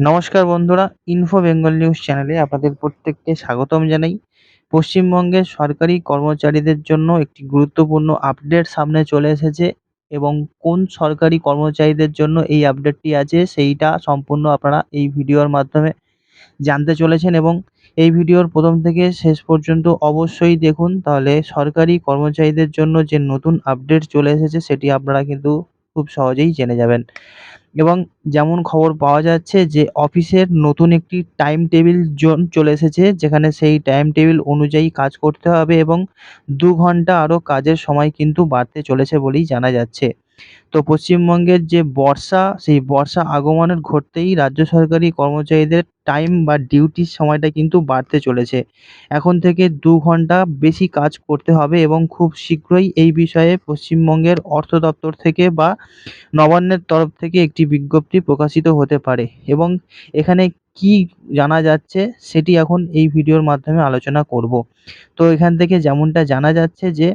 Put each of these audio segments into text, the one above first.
নমস্কার বন্ধুরা info Bengal news চ্যানেলে আপনাদের প্রত্যেককে স্বাগতম জানাই। পশ্চিমবঙ্গের সরকারি কর্মচারীদের জন্য একটি গুরুত্বপূর্ণ আপডেট সামনে চলে এসেছে এবং কোন সরকারি কর্মচারীদের জন্য এই আপডেটটি আছে সেইটা সম্পূর্ণ আপনারা এই ভিডিওর মাধ্যমে জানতে চলেছেন এবং এই ভিডিওর প্রথম থেকে শেষ পর্যন্ত অবশ্যই দেখুন। তাহলে সরকারি কর্মচারীদের জন্য যে নতুন আপডেট চলে এসেছে সেটি আপনারা কিন্তু খুব সহজেই জেনে যাবেন। এবং যেমন খবর পাওয়া যাচ্ছে যে অফিসের নতুন একটি টাইম টেবিল জোন চলে এসেছে, যেখানে সেই টাইম টেবিল অনুযায়ী কাজ করতে হবে এবং দু ঘণ্টা আরও কাজের সময় কিন্তু বাড়তে চলেছে বলেই জানা যাচ্ছে। তো পশ্চিমবঙ্গের যে বর্ষা, সেই বর্ষা আগমনের ঘটতেই রাজ্য সরকারি কর্মচারীদের টাইম বা ডিউটির সময়টা কিন্তু বাড়তে চলেছে। এখন থেকে দু ঘণ্টা বেশি কাজ করতে হবে এবং খুব শীঘ্রই এই বিষয়ে পশ্চিমবঙ্গের অর্থ দপ্তর থেকে বা নবান্নের তরফ থেকে একটি বিজ্ঞপ্তি প্রকাশিত হতে পারে এবং এখানে কী জানা যাচ্ছে সেটি এখন এই ভিডিওর মাধ্যমে আলোচনা করব। তো এখান থেকে যেমনটা জানা যাচ্ছে যে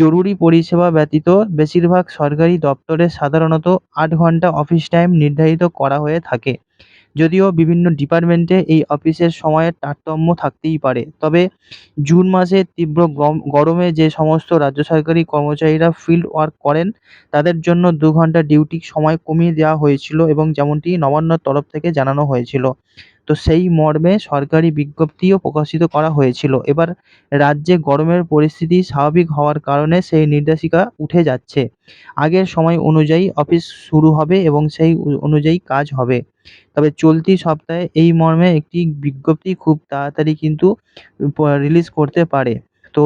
জরুরি পরিষেবা ব্যতীত বেশিরভাগ সরকারি দপ্তরে সাধারণত আট ঘণ্টা অফিস টাইম নির্ধারিত করা হয়ে থাকে। যদিও বিভিন্ন ডিপার্টমেন্টে এই অফিসের সময়ের তারতম্য থাকতেই পারে। তবে জুন মাসে তীব্র গরমে যে সমস্ত রাজ্য সরকারি কর্মচারীরা ফিল্ড ওয়ার্ক করেন, তাদের জন্য দু ঘণ্টা ডিউটি সময় কমিয়ে দেওয়া হয়েছিল এবং যেমনটি নবান্নর তরফ থেকে জানানো হয়েছিল। তো সেই মর্মে সরকারি বিজ্ঞপ্তিও প্রকাশিত করা হয়েছিল। এবার রাজ্যে গরমের পরিস্থিতি স্বাভাবিক হওয়ার কারণে সেই নির্দেশিকা উঠে যাচ্ছে। আগের সময় অনুযায়ী অফিস শুরু হবে এবং সেই অনুযায়ী কাজ হবে। তবে চলতি সপ্তাহে এই মর্মে একটি বিজ্ঞপ্তি খুব তাড়াতাড়ি কিন্তু রিলিজ করতে পারে। তো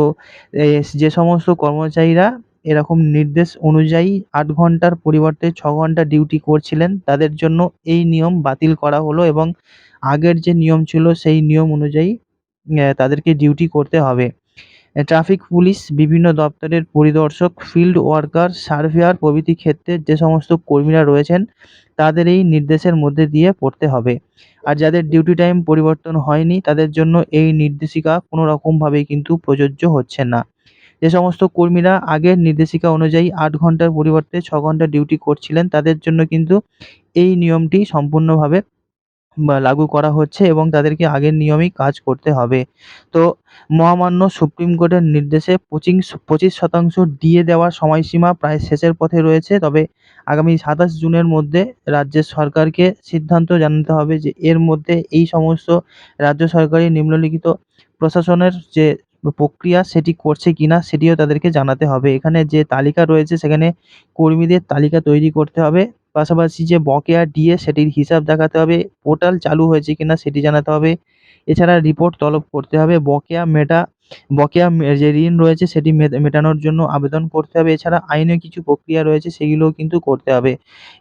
যে সমস্ত কর্মচারীরা এরকম নির্দেশ অনুযায়ী আট ঘণ্টার পরিবর্তে ছ ঘণ্টা ডিউটি করছিলেন, তাদের জন্য এই নিয়ম বাতিল করা হলো এবং আগের যে নিয়ম ছিল, সেই নিয়ম অনুযায়ী তাদেরকে ডিউটি করতে হবে। ট্রাফিক পুলিশ বিভিন্ন দপ্তরের পরিদর্শক ফিল্ড ওয়ার্কার সার্ভেয়ার প্রভৃতি ক্ষেত্রে যে সমস্ত কর্মীরা রয়েছেন, তাদের এই নির্দেশের মধ্যে দিয়ে পড়তে হবে। আর যাদের ডিউটি টাইম পরিবর্তন হয়নি, তাদের জন্য এই নির্দেশিকা কোনো রকমভাবেই কিন্তু প্রযোজ্য হচ্ছে না। যে সমস্ত কর্মীরা আগের নির্দেশিকা অনুযায়ী আট ঘণ্টার পরিবর্তে ছ ঘণ্টা ডিউটি করছিলেন, তাদের জন্য কিন্তু এই নিয়মটি সম্পূর্ণভাবে লাগু করা হচ্ছে এবং তাদেরকে আগের নিয়মেই কাজ করতে হবে। তো মহামান্য সুপ্রিম কোর্টের নির্দেশে পঁচিশ পঁচিশ শতাংশ ডিএ দেওয়ার সময়সীমা প্রায় শেষের পথে রয়েছে। তবে আগামী সাতাশ জুনের মধ্যে রাজ্যের সরকারকে সিদ্ধান্ত জানাতে হবে যে এর মধ্যে এই সমস্ত রাজ্য সরকারি নিম্নলিখিত প্রশাসনের যে প্রক্রিয়া সেটি করছে কিনা সেটিও তাদেরকে জানাতে হবে। এখানে যে তালিকা রয়েছে সেখানে কর্মীদের তালিকা তৈরি করতে হবে। পাশাপাশি যে বকেয়া ডিএ সেটির হিসাব দেখাতে হবে, পোর্টাল চালু হয়েছে কিনা সেটি জানাতে হবে। এছাড়া রিপোর্ট তলব করতে হবে। বকেয়া মেটা বকেয়া যে ঋণ রয়েছে সেটি মেটানোর জন্য আবেদন করতে হবে। এছাড়া আইনে কিছু প্রক্রিয়া রয়েছে, সেগুলোও কিন্তু করতে হবে।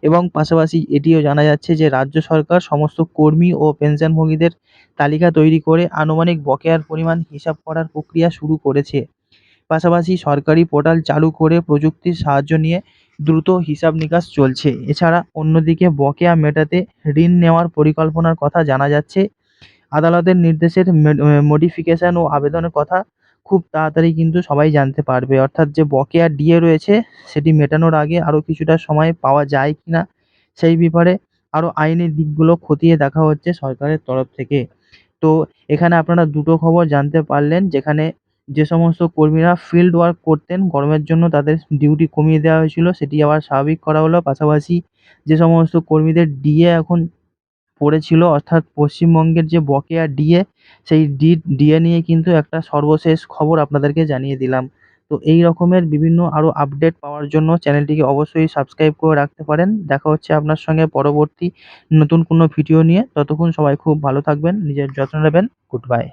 এবং পাশাপাশি এটিও জানা যাচ্ছে যে, রাজ্য সরকার সমস্ত কর্মী ও পেনশনভোগীদের তালিকা তৈরি করে আনুমানিক বকেয়ার পরিমাণ হিসাব করার প্রক্রিয়া শুরু করেছে। পাশাপাশি সরকারি পোর্টাল চালু করে প্রযুক্তির সাহায্য নিয়ে দ্রুত হিসাব নিকাশ চলছে। এছাড়া অন্যদিকে বকেয়া মেটাতে ঋণ নেওয়ার পরিকল্পনার কথা জানা যাচ্ছে। আদালতের নির্দেশের মডিফিকেশান ও আবেদনের কথা খুব তাড়াতাড়ি কিন্তু সবাই জানতে পারবে। অর্থাৎ যে বকেয়া ডিএ রয়েছে, সেটি মেটানোর আগে আরও কিছুটা সময় পাওয়া যায় কি না সেই ব্যাপারে আরও আইনের দিকগুলো খতিয়ে দেখা হচ্ছে সরকারের তরফ থেকে। তো এখানে আপনারা দুটো খবর জানতে পারলেন, যেখানে যে সমস্ত কর্মীরা ফিল্ড ওয়ার্ক করতেন, গরমের জন্য তাদের ডিউটি কমিয়ে দেওয়া হয়েছিল, সেটি আবার স্বাভাবিক করা হলো। পাশাপাশি যে সমস্ত কর্মীদের ডিএ এখন পড়েছিল, অর্থাৎ পশ্চিমবঙ্গের যে বকেয়া ডিএ সেই ডি ডিএ নিয়ে কিন্তু একটা সর্বশেষ খবর আপনাদেরকে জানিয়ে দিলাম। তো এই রকমের বিভিন্ন আরও আপডেট পাওয়ার জন্য চ্যানেলটিকে অবশ্যই সাবস্ক্রাইব করে রাখতে পারেন। দেখা হচ্ছে আপনার সঙ্গে পরবর্তী নতুন কোনো ভিডিও নিয়ে। ততক্ষণ সবাই খুব ভালো থাকবেন, নিজের যত্ন নেবেন। Good bye